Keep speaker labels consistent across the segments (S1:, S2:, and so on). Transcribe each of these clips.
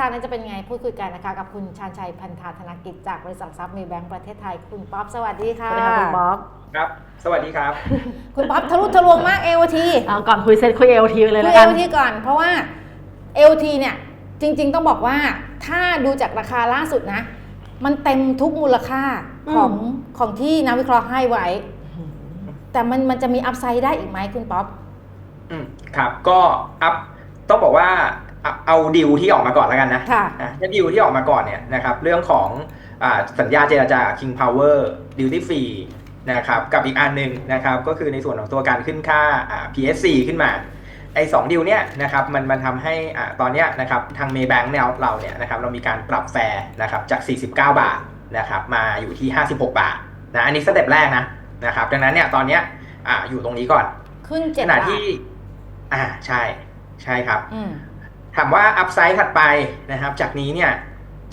S1: ทางนั้นจะเป็นไงพูดคุยกันนะคะกับคุณชาญชัยพันธาธนกิจจากบริษัทหลักทรัพย์เมย์แบงก์ประเทศไทยคุณป๊อปสวัสดี
S2: ส
S1: ค่ะ
S2: วัสดีค่ะคุณบ๊อบ
S3: ครับ สวัสดีครับ
S1: คุณป๊อปทะลุทะลวงมาก AOT
S2: เอาก่อนคุยเซ็ตคุยเอลทีเลย
S1: คุ
S2: แล้
S1: ยว
S2: กัน
S1: AOT ก่อน เพราะว่า AOT เนี่ยจริง ๆ ต้องบอกว่าถ้าดูจากราคาล่าสุดนะ มันเต็มทุกมูลค่าของของที่นักวิเคราะห์ให้ไว้ แต่มันมันจะมีอัพไซด์ได้อีกไหมคุณป๊อป
S3: อืมครับก็อัพต้องบอกว่า เอาเอาดิวที่ออกมาก่อนแล้วกันนะ
S1: ค่ะ
S3: นะถ้าดิวที่ออกมาก่อนเนี่ยนะครับเรื่องของอาสัญญาเจรจา King Power Duty Free นะครับกับอีกอันหนึ่งนะครับก็คือในส่วนของตัวการขึ้นค่าอ่า PSC ขึ้นมาไอ้สองดิวเนี่ยนะครับมันมันทำให้อ่าตอนเนี้ยนะครับทางเมย์แบงค์เนี่ยเราเนี่ยนะครับเรามีการปรับแฟร์นะครับจาก 49 บาทนะครับมาอยู่ที่ 56 บาทนะอันนี้สเต็ปแรกนะนะครับดังนั้นเนี่ยตอนเนี้ยอ่าอยู่ตรงนี้ก่อน
S1: ขึ้นเจ็ด
S3: ขณะ
S1: บาท
S3: ที่อ่าใช่ใช่ครับ
S1: อืม
S3: ถามว่าอัพไซด์ถัดไปนะครับ จากนี้เนี่ย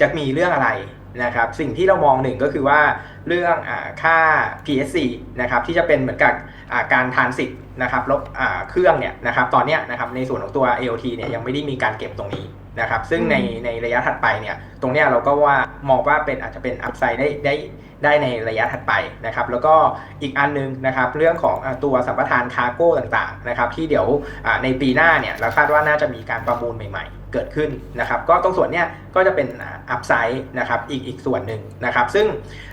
S3: จะมีเรื่องอะไรนะครับ สิ่งที่เรามองหนึ่งก็คือว่า เรื่องอาค่า PSC นะครับที่จะเป็นเหมือนกับอ่าการทานสิทธิ์นะครับลบอ่าเครื่องเนี่ยนะครับตอนเนี้ยนะครับในส่วนของตัว AOT เนี่ยยังไม่ได้มีการเก็บตรงนี้นะครับซึ่งใน
S1: อืม
S3: ในระยะถัดไปเนี่ยตรงเนี้ยเราก็ว่ามองว่าเป็นอาจจะเป็นอัพไซด์ได้ได้ได้ในระยะถัดไปนะครับแล้วก็อีกอันนึงนะครับเรื่องของอ่าตัวสัมปทานคาร์โก้ต่างๆนะครับที่เดี๋ยวอ่าในปีหน้าเนี่ยเราคาดว่าน่าจะมีการประมูลใหม่ ๆ เกิดขึ้นนะครับก็ตรงส่วนเนี้ยก็จะเป็นอัพไซด์นะครับอีกอีกส่วนหนึ่งนะครับซึ่ง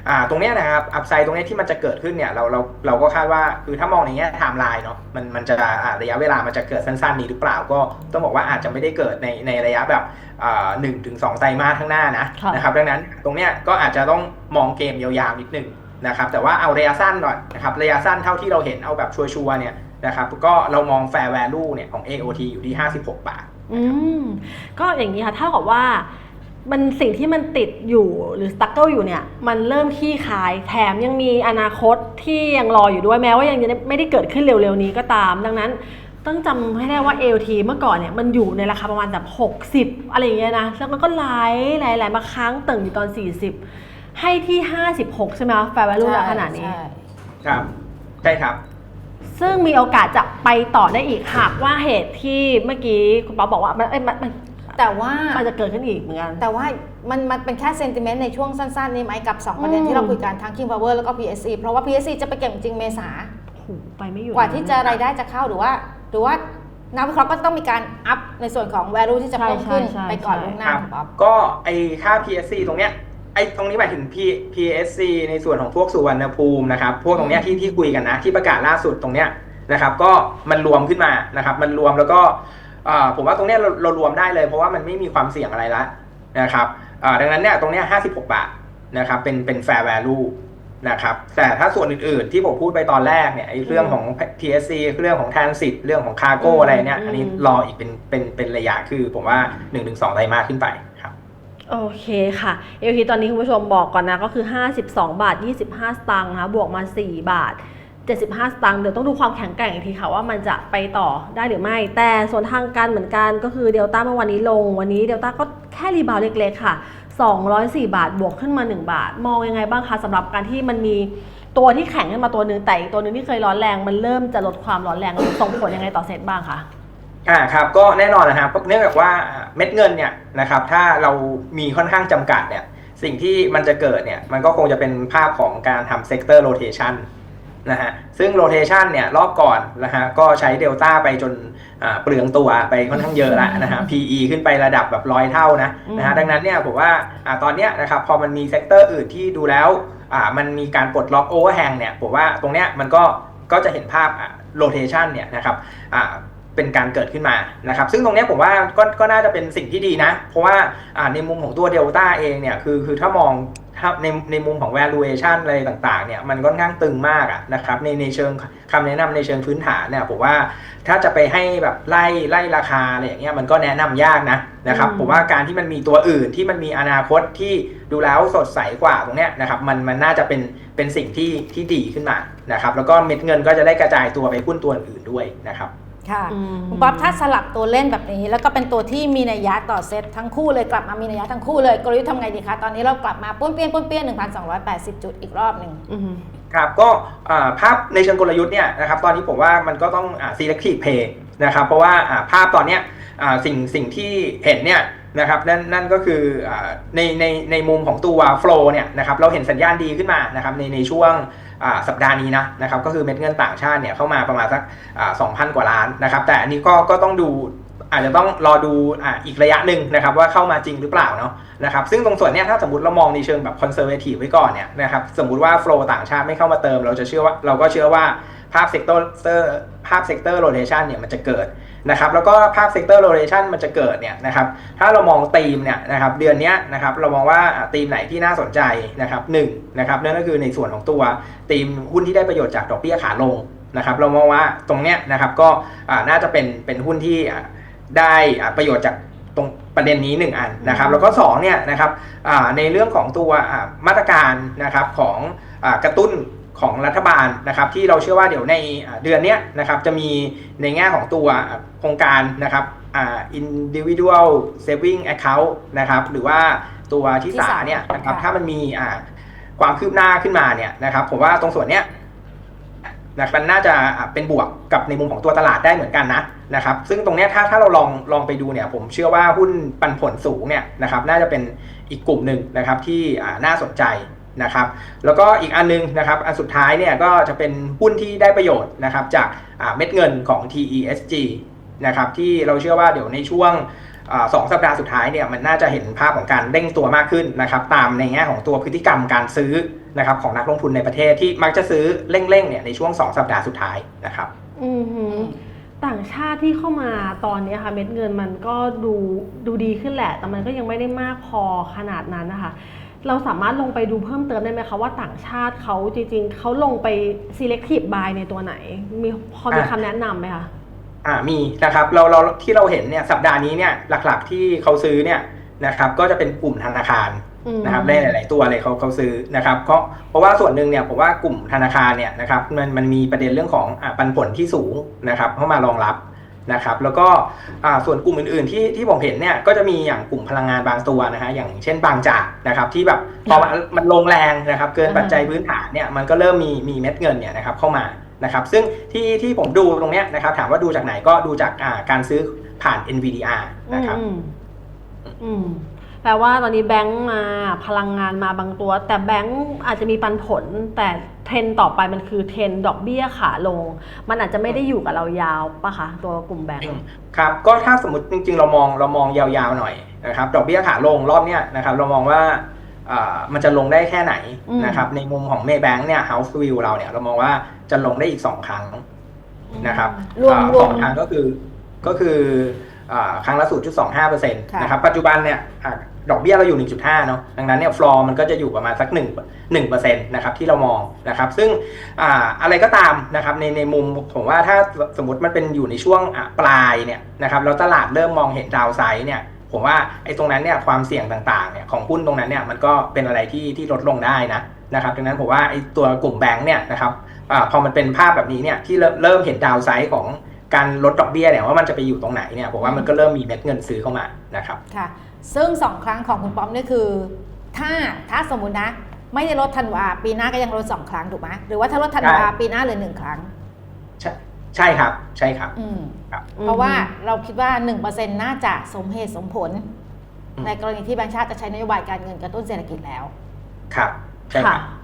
S3: อ่าตรงเนี้ยนะครับอัพไซด์ตรงเนี้ยที่มันจะเกิดขึ้นเนี่ยเราเราเราก็คาดว่าคือถ้ามองในแง่ไทม์ไลน์เนาะมันมันจะอ่าระยะเวลามันจะเกิดสั้นๆนี้หรือเปล่าก็ต้องบอกว่าอาจจะไม่ได้เกิดในในระยะแบบหนึ่งถึงสองไตรมาสข้างหน้านะ
S2: ค่ะ
S3: นะครับดังนั้นตรงเนี้ยก็อาจจะต้องมองเกมยาวๆนิดหนึงนะครับแต่ว่าเอาระยะสั้นก่อนนะครับระยะสั้นเท่าที่เราเห็นเอาแบบชัวร์ๆเนี่ยนะครับก็เรามอง fair value เนี่ยของ AOT อยู่ที่ 56 บาท
S2: อืมก็อย่างนี้ค่ะเท่ากับว่า มันสิ่งที่มันติดอยู่หรือสตั๊กเกิลอยู่เนี่ย มันเริ่มขี้คายแถมยังมีอนาคตที่ยังรออยู่ด้วยแม้ว่ายังไม่ได้เกิดขึ้นเร็วๆนี้ก็ตาม ดังนั้นต้องจำให้ได้ว่า AOT เมื่อก่อนเนี่ยมันอยู่ในราคาประมาณแบบ 60 อะไรอย่างเงี้ยนะ แล้วมันก็ไหลไหลไหลมาค้างตึงอยู่ตอน 40 ให้ที่ 56 ใช่ไหมคะแฟร์แวลูณขนาดนี้
S1: ใช่
S3: ครับ ใช่ครับ
S2: ซึ่งมีโอกาสจะไปต่อได้อีกหากว่าเหตุที่เมื่อกี้คุณป๊อปบอกว่ามันเอ้ยมันมัน
S1: แต่ว่า
S2: มันจะเกิดขึ้นอีกเหมือนกัน
S1: แต่ว่ามันมันเป็นแค่เซนติเมนต์ในช่วงสั้นๆ นี้ไหมกับ 2 ประเด็น
S2: อืม
S1: ที่เราคุยกันทั้ง King Power แล้วก็ PSC เพราะว่า PSC จะไปเก็บจริงเมษา
S2: โอ้โหไปไม่อยู่
S1: กว่าที่จะรายได้จะเข้าหรือว่า หรือว่านักวิเคราะห์ก็ต้องมีการอัพในส่วนของ value ที่จะเพิ่มขึ้น
S2: ใช่ใช่
S1: ไปก่อน
S2: ใช่
S1: ล่วงหน้า
S3: ครับ
S1: คุณป๊อป
S3: ก็ไอค่า PSC ตรงเนี้ยไอตรงนี้หมายถึง P PSC ในส่วนของพวกสุวรรณภูมินะครับ พวกตรงเนี้ยที่ที่คุยกันนะ ที่ประกาศล่าสุดตรงเนี้ยนะครับ ก็มันรวมขึ้นมานะครับ มันรวมแล้วก็อ่า ผมว่าตรงเนี้ยเราเรารวมได้เลย เพราะว่ามันไม่มีความเสี่ยงอะไรละนะครับอ่าดังนั้นเนี่ยตรงเนี้ย56บาทนะครับเป็นเป็น fair value นะครับแต่ถ้าส่วนอื่นๆ ที่ผมพูดไปตอนแรกเนี่ยไอ้เรื่องของ PSC เรื่องของ transit เรื่องของ cargo
S2: อืม
S3: อะไรเนี่ยอันนี้
S2: อืม
S3: รออีกเป็นเป็นเป็นระยะคือผมว่า1-2ไตรมาสขึ้นไปครับ
S2: โอเคค่ะ AOT ตอนนี้คุณผู้ชมบอกก่อนนะก็คือ 52 บาท 25 สตางค์นะคะบวกมา 4 บาท 75 สตางค์เดี๋ยวต้องดูความแข็งแกร่งอีกทีค่ะว่ามันจะไปต่อได้หรือไม่ แต่ส่วนทางการเหมือนกันก็คือเดลต้าเมื่อวันนี้ลง วันนี้เดลต้าก็แค่รีบาวเล็กๆค่ะ 204 บาทบวกขึ้นมา 1 บาท มองยังไงบ้างคะสำหรับการที่มันมีตัวที่แข็งขึ้นมาตัวหนึ่งแต่อีกตัวหนึ่งที่เคยร้อนแรงมันเริ่มจะลดความร้อนแรงส่งผลยังไงต่อเซ็ตบ้างคะ
S3: อ่าครับก็แน่นอนนะครับเนื่องจากว่าเม็ดเงินเนี่ยนะครับถ้าเรามีค่อนข้างจำกัดเนี่ยสิ่งที่มันจะเกิดเนี่ยมันก็คงจะเป็นภาพของการทำเซกเตอร์โรเทชัน นะฮะซึ่งโรเทชันเนี่ยรอบก่อนนะฮะก็ใช้เดลต้าไปจนอ่าเปลืองตัวไปค่อนข้างเยอะแล้วนะฮะ PE ขึ้นไประดับแบบร้อยเท่านะนะฮะ
S2: อืม
S3: ดังนั้นเนี่ยผมว่าอ่าตอนเนี้ยนะครับพอมันมีเซกเตอร์อื่นที่ดูแล้วอ่ามันมีการปลดล็อกโอเวอร์แฮงเนี่ยผมว่าตรงเนี้ยมันก็ก็จะเห็นภาพโรเทชันเนี่ยนะครับอ่าเป็นการเกิดขึ้นมานะครับ ซึ่งตรงเนี้ยผมว่าก็ก็น่าจะเป็นสิ่งที่ดีนะ เพราะว่าอ่าในมุมของตัวเดลต้าเองเนี่ยคือคือถ้ามอง ถ้าในในมุมของ valuation อะไรต่างๆเนี่ยมันก็ค่อนข้างตึงมากอะนะครับในในเชิงคำแนะนำในเชิงพื้นฐานเนี่ยผมว่าถ้าจะไปให้แบบไล่ไล่ราคาอะไรอย่างเงี้ยมันก็แนะนำยากนะนะครับ
S2: อืม
S3: ผมว่าการที่มันมีตัวอื่นที่มันมีอนาคตที่ดูแล้วสดใสกว่าตรงเนี้ยนะครับมันมันน่าจะเป็นเป็นสิ่งที่ที่ดีขึ้นมานะครับแล้วก็เม็ดเงินก็จะได้กระจายตัวไปหุ้นตัวอื่นด้วยนะครับ
S1: ค่ะ
S2: อืม
S1: คุณป๊อปถ้าสลับตัวเล่นแบบนี้ แล้วก็เป็นตัวที่มีนัยยะต่อเซตทั้งคู่เลยกลับมามีนัยยะทั้งคู่เลยกลยุทธ์ทำไงดีคะ ตอนนี้เรากลับมาป้วนเปี้ยนป้วนเปี้ยน1,280 จุดอีกรอบหนึ่ง
S2: อืม
S3: ครับก็อ่าภาพในเชิงกลยุทธ์เนี่ยนะครับตอนนี้ผมว่ามันก็ต้องอ่า selective play นะครับเพราะว่าอ่าภาพตอนเนี้ยอ่าสิ่งสิ่งที่เห็นเนี่ยนะครับนั่นนั่นก็คืออ่าในในในมุมของตัว flow เนี่ยนะครับเราเห็นสัญญาณดีขึ้นมานะครับในในช่วงอ่า สัปดาห์นี้นะนะครับก็คือเม็ดเงินต่างชาติเนี่ยเข้ามาประมาณสักสองพันกว่าล้านนะครับแต่อันนี้ก็ก็ต้องดูอาจจะต้องรอดูออีกระยะหนึ่งนะครับว่าเข้ามาจริงหรือเปล่าเนาะนะครับซึ่งตรงส่วนเนี้ยถ้าสมมติเรามองในเชิงแบบคอนเซอร์เวทีฟไว้ก่อนเนี่ยนะครับสมมติว่าโฟลต่างชาติไม่เข้ามาเติม เราจะเชื่อว่าเราก็เชื่อว่า ภาพเซกเตอร์ภาพเซกเตอร์โรเ t ชันเนี่ยมันจะเกิดนะครับแล้วก็ภาพเซกเตอร์โรเ t ชันมันจะเกิดเนี่ยนะครับถ้าเรามองธีมเนี่ยนะครับเดือนนี้นะครับเรามองว่าธีมไหนที่น่าสนใจนะครับหนึ่งนะครับนั่นก็คือในส่วนของตัวธีมหุ้นที่ได้ประโยชน์จากดอกเบี้ยขาลงนะครับเรามองว่าตรงเนี้ยนะครับก็น่าจะเป็นเป็นหุ้นที่ได้ประโยชน์จากตรงประเด็นนี้หนึ่งอันนะครับแล้วก็สองเนี่ยนะครับในเรื่องของตัวมาตรการนะครับของอกระตุ้น ของรัฐบาลนะครับที่เราเชื่อว่าเดี๋ยวในอ่าเดือนเนี้ยนะครับจะมีในแง่ของตัวโครงการนะครับอ่า individual saving account นะครับหรือว่าตัวที่
S1: ที่
S3: สา
S1: สาม
S3: เนี่ยนะครับ
S1: ค่ะ
S3: ถ้ามันมีอ่าความคืบหน้าขึ้นมาเนี่ยนะครับผมว่าตรงส่วนเนี้ยนะครับมันน่าจะอ่าเป็นบวกกับในมุมของตัวตลาดได้เหมือนกันนะนะครับซึ่งตรงเนี้ยถ้าถ้าเราลองลองไปดูเนี่ยผมเชื่อว่าหุ้นปันผลสูงเนี่ยนะครับน่าจะเป็นอีกกลุ่มหนึ่งนะครับที่อ่าน่าสนใจ นะครับแล้วก็อีกอันนึงนะครับอันสุดท้ายเนี่ยก็จะเป็นหุ้นที่ได้ประโยชน์นะครับจากเม็ดเงินของ TESG นะครับที่เราเชื่อว่าเดี๋ยวในช่วงอสองสัปดาห์สุดท้ายเนี่ยมันน่าจะเห็นภาพของการเร่งตัวมากขึ้นนะครับตามในแง่ของตัวพฤติกรรมการซื้อนะครับของนักลงทุนในประเทศที่มักจะซื้อเร่งๆเนี่ยในช่วง 2 สัปดาห์สุดท้ายนะครับ
S2: อือหือต่างชาติที่เข้ามาตอนนี้ค่ะเม็ดเงินมันก็ดูดูดีขึ้นแหละ แต่มันก็ยังไม่ได้มากพอขนาดนั้นนะคะ เราสามารถลงไปดูเพิ่มเติมได้ไหมคะว่าต่างชาติเขาจริงๆเขาลงไป selective buy ในตัวไหน มีพอมี
S3: อะ
S2: คำแนะนำไหมคะ
S3: อ่ามีนะครับเราเราที่เราเห็นเนี่ยสัปดาห์นี้เนี่ยหลักๆที่เขาซื้อเนี่ยนะครับก็จะเป็นกลุ่มธนาคาร
S2: อืม
S3: นะครับได้หลาย ๆ ตัวเลยเขาเขาซื้อนะครับเพราะเพราะว่าส่วนหนึ่งเนี่ยผมว่ากลุ่มธนาคารเนี่ยนะครับมันมันมีประเด็นเรื่องของอ่าปันผลที่สูงนะครับเข้ามารองรับ นะครับแล้วก็ส่วนกลุ่มอื่นๆที่ที่ผมเห็นเนี่ยก็จะมีอย่างกลุ่มพลังงานบางตัวนะฮะอย่างเช่นบางจากนะครับที่แบบพอมันมันลงแรงนะครับเกินปัจจัยพื้นฐานเนี่ยมันก็เริ่มมีมีเม็ดเงินเนี่ยนะครับเข้ามานะครับซึ่งที่ที่ผมดูตรงเนี้ยนะครับถามว่าดูจากไหนก็ดูจากการซื้อผ่าน NVDR นะครับ
S2: อืม แปลว่าตอนนี้แบงก์มาพลังงานมาบางตัว แต่แบงก์อาจจะมีปันผล แต่เทรนด์ต่อไปมันคือเทรนด์ดอกเบี้ยขาลง มันอาจจะไม่ได้อยู่กับเรายาวปะคะตัวกลุ่มแบงก์
S3: ครับก็ถ้าสมมติจริง ๆ เรามองเรามองยาวๆหน่อยนะครับดอกเบี้ยขาลงรอบเนี้ยนะครับเรามองว่าอ่ามันจะลงได้แค่ไหน
S2: อืม
S3: นะครับในมุมของ Maybank เนี่ย House View เราเนี่ยเรามองว่าจะลงได้อีก2ครั้งนะครับ
S1: รวม
S3: อ่าร
S1: ว
S3: ส
S1: ม
S3: องครั้งก็คือก็คืออ่า ครั้งละ 0.25%น
S1: ค่ะะ
S3: ครับปัจจุบันเนี่ยอ่าดอกเบี้ยเราอยู่ 1.5 เนาะดังนั้นเนี่ยฟลอร์มันก็จะอยู่ประมาณสัก1 1%นะครับที่เรามองนะครับซึ่งอ่าอะไรก็ตามนะครับในในมุมผมว่าถ้าสมมติมันเป็นอยู่ในช่วงอะปลายเนี่ยนะครับแล้วตลาดเริ่มมองเห็นดาวไซด์เนี่ยผมว่าไอ้ตรงนั้นเนี่ยความเสี่ยงต่างๆเนี่ยของหุ้นตรงนั้นเนี่ยมันก็เป็นอะไรที่ที่ลดลงได้นะนะครับดังนั้นผมว่าไอ้ตัวกลุ่มแบงค์เนี่ยนะครับอาพอมันเป็นภาพแบบนี้เนี่ยที่เริ่มเริ่มเห็นดาวไซด์ของ การลดดอกเบี้ยเนี่ยว่ามันจะไปอยู่ตรงไหนเนี่ยผมว่ามันก็เริ่มมีเม็ดเงินซื้อเข้ามานะครับ
S1: ค่ะซึ่งสองครั้งของคุณป้อมนี่คือ ถ้าถ้าสมมุตินะ ไม่ได้ลดธันวาปีหน้าก็ยังลดสองครั้งถูกไหมหรือว่าถ้าลดธันวา
S3: ใช่
S1: ปีหน้าเหลือหนึ่งครั้ง
S3: ใช่ใช่ครับใช่ครับ
S1: อืม
S3: ครับ
S1: เพราะว่าเราคิดว่า 1%น่าจะสมเหตุสมผล
S3: อืม
S1: ในกรณีที่แบงก์ชาติจะใช้นโยบายการเงินกระตุ้นเศรษฐกิจแล้ว
S3: ครับใช่ค
S2: ค่ะ
S3: รับ
S2: อ่าแต่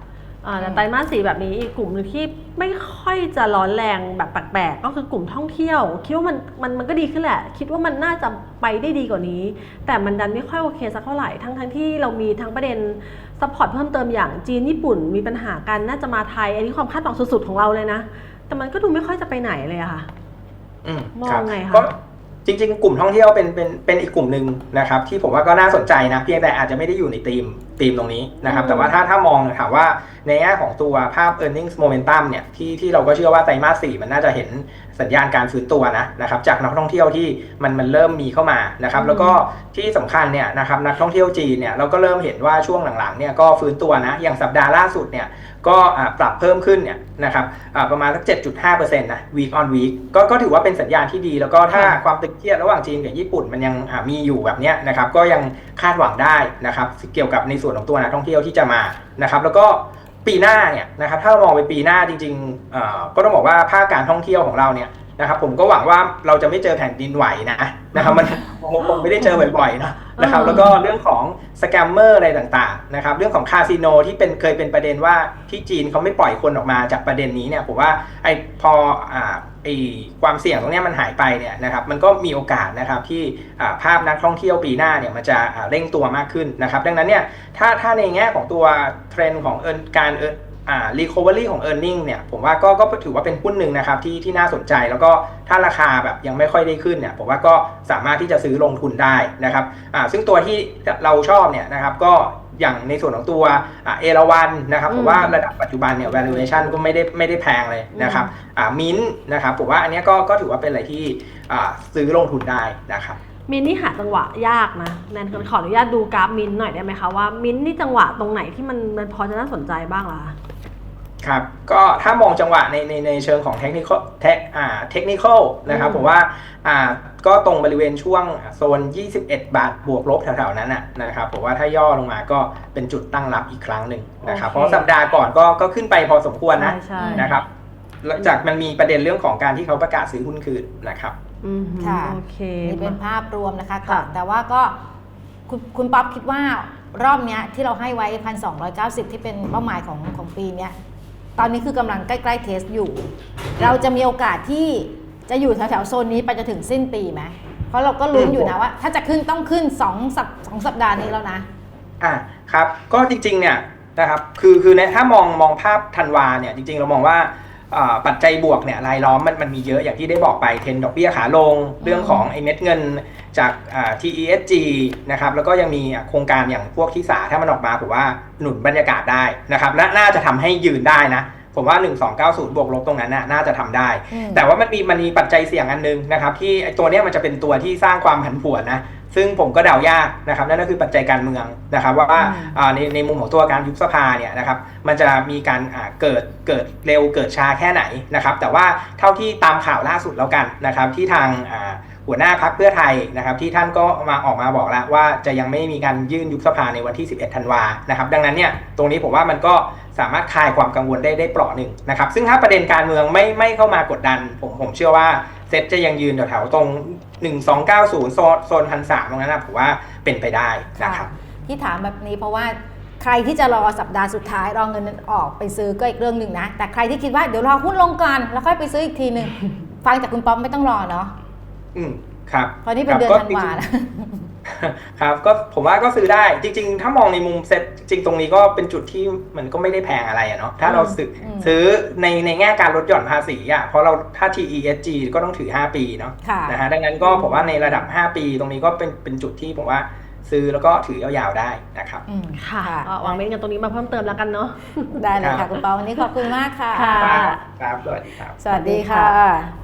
S2: ไตรมาสสี่แบบนี้อีกกลุ่มหนึ่งที่ไม่ค่อยจะร้อนแรงแบบแปลกๆก็คือกลุ่มท่องเที่ยว คิดว่ามันมันมันก็ดีขึ้นแหละ คิดว่ามันน่าจะไปได้ดีกว่านี้ แต่มันดันไม่ค่อยโอเคสักเท่าไหร่ทั้งทั้งที่เรามีทั้งประเด็นซัพพอร์ตเพิ่มเติมอย่างจีนญี่ปุ่นมีปัญหากันน่าจะมาไทย อันนี้ความคาดหวังสุดๆของเราเลยนะ แต่มันก็ดูไม่ค่อยจะไปไหนเลยอะค่ะ
S3: อืม
S2: มอง
S3: รับ
S2: ไงคะ
S3: ก็ จริง ๆ กลุ่มท่องเที่ยวเป็นเป็นเป็นอีกกลุ่มหนึ่งนะครับ ที่ผมว่าก็น่าสนใจนะเพียงแต่อาจจะไม่ได้อยู่ในธีมธีมตรงนี้นะครับ
S2: อืม
S3: แต่ว่าถ้าถ้ามองถามว่าในแง่ของตัวภาพ e a r n i n g s momentum เนี่ยที่ที่เราก็เชื่อว่าไตรมาสสี่มันน่าจะเห็น สัญญาณการฟื้นตัวนะนะครับจากนักท่องเที่ยวที่มันมันเริ่มมีเข้ามานะครับแล้วก็ที่สำคัญเนี่ยนะครับนักท่องเที่ยวจีนเนี่ยเราก็เริ่มเห็นว่าช่วงหลังๆเนี่ยก็ฟื้นตัวนะอย่างสัปดาห์ล่าสุดเนี่ยก็อ่าปรับเพิ่มขึ้นเนี่ยนะครับอ่าประมาณสัก 7.5%นะ week on week ก็ก็ถือว่าเป็นสัญญาณที่ดี แล้วก็ถ้า
S1: ค่ะ
S3: ความตึงเครียดระหว่างจีนกับญี่ปุ่นมันยังอ่ามีอยู่แบบเนี้ยนะครับก็ยังคาดหวังได้นะครับเกี่ยวกับในส่วนของตัวนักท่องเที่ยวที่จะมานะครับแล้วก็ ปีหน้าเนี่ยนะครับถ้าเรามองไปปีหน้าจริงๆก็ต้องบอกว่าภาคการท่องเที่ยวของเราเนี่ยนะครับผมก็หวังว่าเราจะไม่เจอแผ่นดินไหวนะนะครับมันคงไม่ได้เจอบ่อยๆเนอะนะครับ
S2: อ่า
S3: แล้วก็เรื่องของสแกมเมอร์อะไรต่างๆนะครับเรื่องของคาสิโนที่เป็นเคยเป็นประเด็นว่าที่จีนเขาไม่ปล่อยคนออกมาจากประเด็นนี้เนี่ยผมว่าไอ้พออ่าไอ้ความเสี่ยงตรงเนี้ยมันหายไปเนี่ยนะครับมันก็มีโอกาสนะครับที่อ่าภาพนักท่องเที่ยวปีหน้าเนี่ยมันจะอ่าเร่งตัวมากขึ้นนะครับดังนั้นเนี่ยถ้าถ้าในแง่ของตัวเทรนด์ของเอินการเอินอ่า recovery ของ e a r n i n g เนี่ยผมว่าก็ก็ถือว่าเป็นหุ้นหนึ่งนะครับที่ที่น่าสนใจแล้วก็ถ้าราคาแบบยังไม่ค่อยได้ขึ้นเนี่ยผมว่าก็สามารถที่จะซื้อลงทุนได้นะครับอ่าซึ่งตัวที่เราชอบเนี่ยนะครับก็อย่างในส่วนของตัวเอราวันนะครับ
S2: อืม
S3: ผมว่าระดับปัจจุบันเนี่ย valuation ก็ไม่ได้ไม่ได้แพงเลยนะครับอ่ามินนะครับผมว่าอันเนี้ยก็ก็ถือว่าเป็นอะไรที่อ่าซื้อลงทุนได้นะครับ
S2: มินนี่หาจังหวะยากนะแนนขออนุญาตดูกราฟมินหน่อยได้ไหมคะว่ามินนี่จังหวะตรงไหนที่มันมันพอจะน่าสนใจบ้างล่ะ
S3: ครับก็ถ้ามองจังหวะในในในเชิงของเทคนิคเทคอ่าเทคนิคนะครับ
S2: อืม
S3: ผมว่าอ่าก็ตรงบริเวณช่วงโซน 21 บาทบวกลบแถวๆนั้นนะนะครับผมว่าถ้าย่อลงมาก็เป็นจุดตั้งรับอีกครั้งหนึ่งนะครับ
S2: โอเค
S3: เพราะสัปดาห์ก่อนก็ก็ขึ้นไปพอสมควรนะ
S2: ใช่ใช่
S3: นะครับหลังจากมันมีประเด็นเรื่องของการที่เขาประกาศซื้อหุ้นคืนนะครับ
S2: อืม
S1: ค่ะ
S2: โอเค
S1: นี่เป็นภาพรวมนะคะ
S2: ค่ะ
S1: ก็แต่ว่าก็คุณคุณป๊อปคิดว่ารอบเนี้ยที่เราให้ไว้1,290ที่เป็นเป้าหมายของของปีเนี้ย ตอนนี้คือกำลังใกล้ๆเทสอยู่ เราจะมีโอกาสที่จะอยู่แถวๆโซนนี้ไปจนถึงสิ้นปีไหมเพราะเราก็ลุ้นอยู่นะว่า ถ้าจะขึ้นต้องขึ้น2สัปสองสัปดาห์นี้แล้วนะ
S3: อ่าครับ ก็จริงๆเนี่ยนะครับ คือคือในถ้ามองมองภาพธันวาเนี่ยจริงๆ เรามองว่าอ่า ปัจจัยบวกเนี่ยรายล้อมมันมันมีเยอะอย่างที่ได้บอกไปเทรนดอกเบี้ยขาลง เรื่องของไอ้เม็ดเงินจากอ่า TESG นะครับแล้วก็ยังมีโครงการอย่างพวกที่สาถ้ามันออกมาผมว่าหนุนบรรยากาศได้นะครับและน่าจะทำให้ยืนได้นะ ผมว่า 1290 บวกลบตรงนั้นน่ะน่าจะทำได้
S1: อืม
S3: แต่ว่ามันมีมันมีปัจจัยเสี่ยงอันหนึงนะครับที่ไอ้ตัวเนี้ยมันจะเป็นตัวที่สร้างความผันผวนนะซึ่งผมก็เดายากนะครับนั่นก็คือปัจจัยการเมืองนะครับว่า
S1: อืม
S3: อ่าในในมุมของตัวการยุบสภาเนี่ยนะครับมันจะมีการอ่าเกิดเกิดเร็วเกิดช้าแค่ไหนนะครับแต่ว่าเท่าที่ตามข่าวล่าสุดแล้วกันนะครับที่ทางอ่าหัวหน้าพักเพื่อไทยนะครับที่ท่านก็มาออกมาบอกแล้วว่าจะยังไม่มีการยื่นยุบสภาในวันที่ 11 ธันวานะครับดังนั้นเนี่ยตรงนี้ผมว่ามันก็ สามารถคลายความกังวลได้ได้เปราะหนึ่งนะครับ ซึ่งถ้าประเด็นการเมืองไม่ไม่เข้ามากดดัน ผมผมเชื่อว่าเซ็ตจะยังยืนแถวๆตรง 1290 โซนโซนพันสามตรงนั้นนะผมว่าเป็นไปได้นะครับ
S1: ที่ถามแบบนี้เพราะว่าใครที่จะรอสัปดาห์สุดท้ายรอเงินออกไปซื้อก็อีกเรื่องหนึ่งนะ แต่ใครที่คิดว่าเดี๋ยวรอหุ้นลงก่อนแล้วค่อยไปซื้ออีกทีหนึ่งฟังจากคุณป๊อปไม่ต้องรอเนาะ
S3: อืมครับ
S1: เพราะนี่เป็นเดือน
S3: ครับ
S1: ธัน
S3: ก็
S1: วา
S3: จริงๆ
S1: แล้ว
S3: ครับก็ผมว่าก็ซื้อได้จริง ๆ ถ้ามองในมุมเซ็ตจริงตรงนี้ก็เป็นจุดที่มันก็ไม่ได้แพงอะไรอะเนาะถ้าเราซื้ออ
S1: ม
S3: ซื้อในในแง่การลดหย่อนภาษีอะเพราะเราถ้า TESG ก็ต้องถือ 5 ปีเนาะ
S1: ค่ะ
S3: นะฮะดังนั้นก็ผมว่าในระดับ 5 ปี ตรงนี้ก็เป็นเป็นจุดที่ผมว่าซื้อแล้วก็ถือยาวๆได้นะครับ
S1: อืม
S2: ค่ะก็วางเม้นกันตรงนี้มาเพิ่มเติมแล้วกันเนาะ
S1: ได้เลย
S3: ครั
S1: ค่ะ
S3: บ
S1: คุณป๊อปวันนี้ขอบคุณมากค่ะ
S2: ค่ะ
S3: ครับสวัสดีครับ
S1: สวัสดีค่ะ